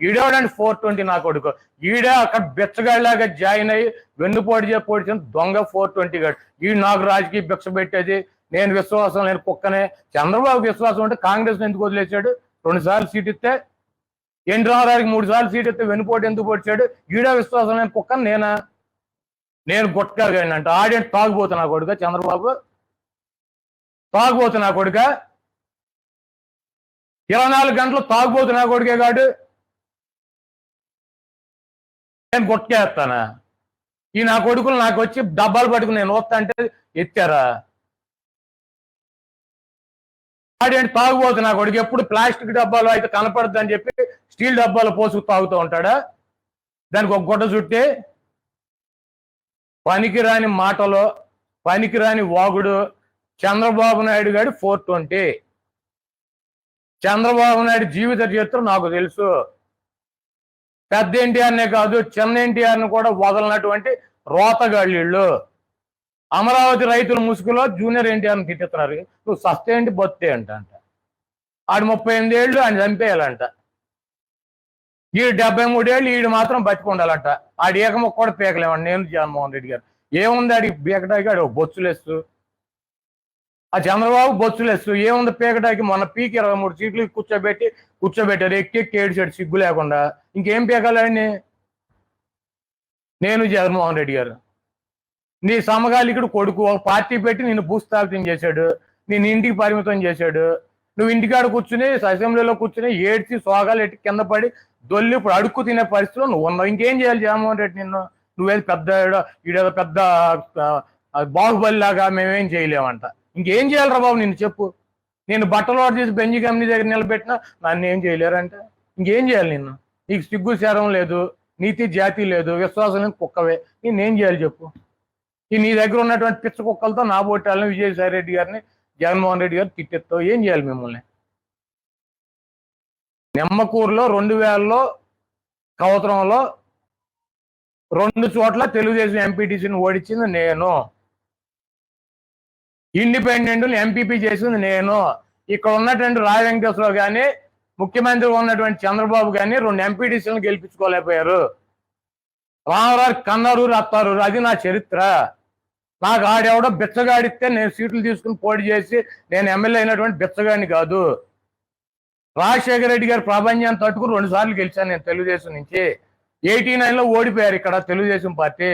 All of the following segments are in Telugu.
ఈడేవాడండి ఫోర్ ట్వంటీ నా కొడుకు. ఈడే అక్కడ బిచ్చగాడిలాగా జాయిన్ అయ్యి వెన్నుపోటు చేసి పొడిచిన దొంగ ఫోర్ ట్వంటీ గాడు. ఈ నాకు రాజకీయ భిక్ష పెట్టేది. నేను విశ్వాసం లేని కుక్కనే. చంద్రబాబు విశ్వాసం అంటే కాంగ్రెస్ ఎందుకు వదిలేశాడు? రెండు సార్లు సీట్ ఇస్తే. ఎన్టీ రామారావుకి మూడు సార్లు సీట్ ఇస్తే వెన్నుపోటు ఎందుకు పొడిచాడు? ఈడే విశ్వాసం లేని కుక్కని నేనా? నేను గుట్టగాడిని అంటే. ఆడియన్స్ తాగుబోతున్నా కొడుక చంద్రబాబు. తాగుబోతున్నా కొడుక. ఇరవై నాలుగు గంటలు తాగుబోతున్నా కొడుకే కాడు నేను కొట్టుకేస్తానా ఈ నా కొడుకులు నాకు వచ్చి డబ్బాలు పట్టుకుని నేను వస్తా అంటే ఎత్తారా? వాడేంటి తాగుబోతు నా కొడుకు? ఎప్పుడు ప్లాస్టిక్ డబ్బాలు అయితే కనపడద్దు అని చెప్పి స్టీల్ డబ్బాలు పోసుకు తాగుతూ ఉంటాడా? దానికి ఒక గుడ్డ చుట్టి పనికిరాని మాటలు పనికిరాని వాగుడు చంద్రబాబు నాయుడు గారి ఫోర్ ట్వంటీ. చంద్రబాబు నాయుడు జీవిత చరిత్ర నాకు తెలుసు. పెద్ద ఎన్టీఆర్నే కాదు చిన్న ఎన్టీఆర్ని కూడా వదలనటువంటి రోతగాళ్ళు అమరావతి రైతుల ముసుగులో జూనియర్ ఎన్టీఆర్ని తిట్టుతున్నారు నువ్వు సస్తే ఏంటి బొత్తే అంట అంట ఆడు ముప్పై ఎనిమిది ఏళ్ళు ఆయన చంపేయాలంట. ఈడు డెబ్బై మూడేళ్ళు ఈడు మాత్రం బతికి ఉండాలంట ఆడి ఏకముక్క కూడా పీకలేమండి నేను జగన్మోహన్ రెడ్డి గారు. ఏముంది ఆడికి? బీకటాకి ఆడు బొచ్చులేస్తూ ఆ చంద్రబాబు బొచ్చులేస్తూ ఏముంది పీకటానికి? మొన్న పీకి ఇరవై మూడు సీట్లు కూర్చోబెట్టి కూర్చోబెట్టారు. ఎక్కి ఎక్కి ఏడిచాడు సిగ్గు లేకుండా. ఇంకేం పీకాలండి? నేను జగన్మోహన్ రెడ్డి గారు. నీ సమకాలికుడు కొడుకు ఒక పార్టీ పెట్టి నిన్ను భూస్థాపితం చేశాడు. నేను ఇంటికి పరిమితం చేశాడు. నువ్వు ఇంటికాడ కూర్చుని అసెంబ్లీలో కూర్చుని ఏడ్చి సోగాలు ఎట్టి కింద పడి దొల్లి ఇప్పుడు అడుక్కు తినే పరిస్థితిలో నువ్వు ఉన్నావు. ఇంకేం చేయాలి జగన్మోహన్ రెడ్డి నిన్ను? నువ్వేది పెద్ద ఈడేదో పెద్ద బాహుబలి లాగా మేమేం చేయలేమంట. ఇంకేం చేయాలరా బాబు నిన్ను చెప్పు. నేను బట్టలు ఆర్డర్ చేసి బెంజి కంపెనీ దగ్గర నిలబెట్టినా నన్ను ఏం చేయలేరంటే. ఇంకేం చేయాలి నిన్ను? నీకు సిగ్గు శరం లేదు. నీతి జాతి లేదు. విశ్వాసం లేని కుక్కవే. నేనేం చేయాలి చెప్పు? ఈ నీ దగ్గర ఉన్నటువంటి పిచ్చ కుక్కలతో నా బొట్టాలని విజయసాయి రెడ్డి గారిని జగన్మోహన్ రెడ్డి గారు తిట్టెత్తావు. ఏం చేయాలి మిమ్మల్ని? నిమ్మకూరులో రెండు వేలలో కవతరంలో రెండు చోట్ల తెలుగుదేశం ఎంపీటీసీని ఓడించింది నేను. ఇండిపెండెంట్ ఎంపీపీ చేసింది నేను. ఇక్కడ ఉన్నటువంటి రాయ వెంకటేశ్వరరావు కానీ ముఖ్యమంత్రి ఉన్నటువంటి చంద్రబాబు కానీ రెండు ఎంపీటీసీలను గెలిపించుకోలేకపోయారు. రామరాజు కన్నారు అత్తారు అది నా చరిత్ర. నాకు ఆడెవడో బిచ్చగాడిస్తే నేను సీట్లు తీసుకుని పోటీ చేసి నేను ఎమ్మెల్యే అయినటువంటి బిచ్చగాడిని కాదు. రాజశేఖర రెడ్డి గారి ప్రాబంధ్యాన్ని తట్టుకుని రెండు సార్లు గెలిచాను నేను తెలుగుదేశం నుంచి. ఎయిటీ నైన్లో ఓడిపోయారు ఇక్కడ తెలుగుదేశం పార్టీ.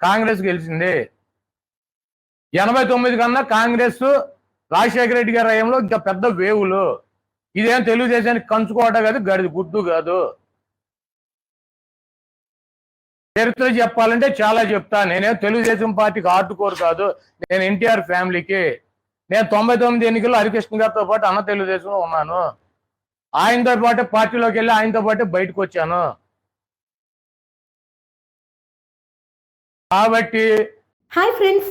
కాంగ్రెస్ గెలిచింది. ఎనభై తొమ్మిది కన్నా కాంగ్రెస్ రాజశేఖర రెడ్డి గారి హయాంలో ఇంకా పెద్ద వేవులు. ఇదేం తెలుగుదేశానికి కంచుకోవట కాదు గడిది గుడ్డు కాదు. చరిత్ర చెప్పాలంటే చాలా చెప్తా. నేనేం తెలుగుదేశం పార్టీకి ఆర్డుకోరు కాదు. నేను ఎన్టీఆర్ ఫ్యామిలీకి. నేను తొంభై తొమ్మిది ఎన్నికల్లో హరికృష్ణ గారితో పాటు అన్న తెలుగుదేశంలో ఉన్నాను. ఆయనతో పాటు పార్టీలోకి వెళ్ళి ఆయనతో పాటు బయటకు వచ్చాను. కాబట్టి హాయ్ ఫ్రెండ్స్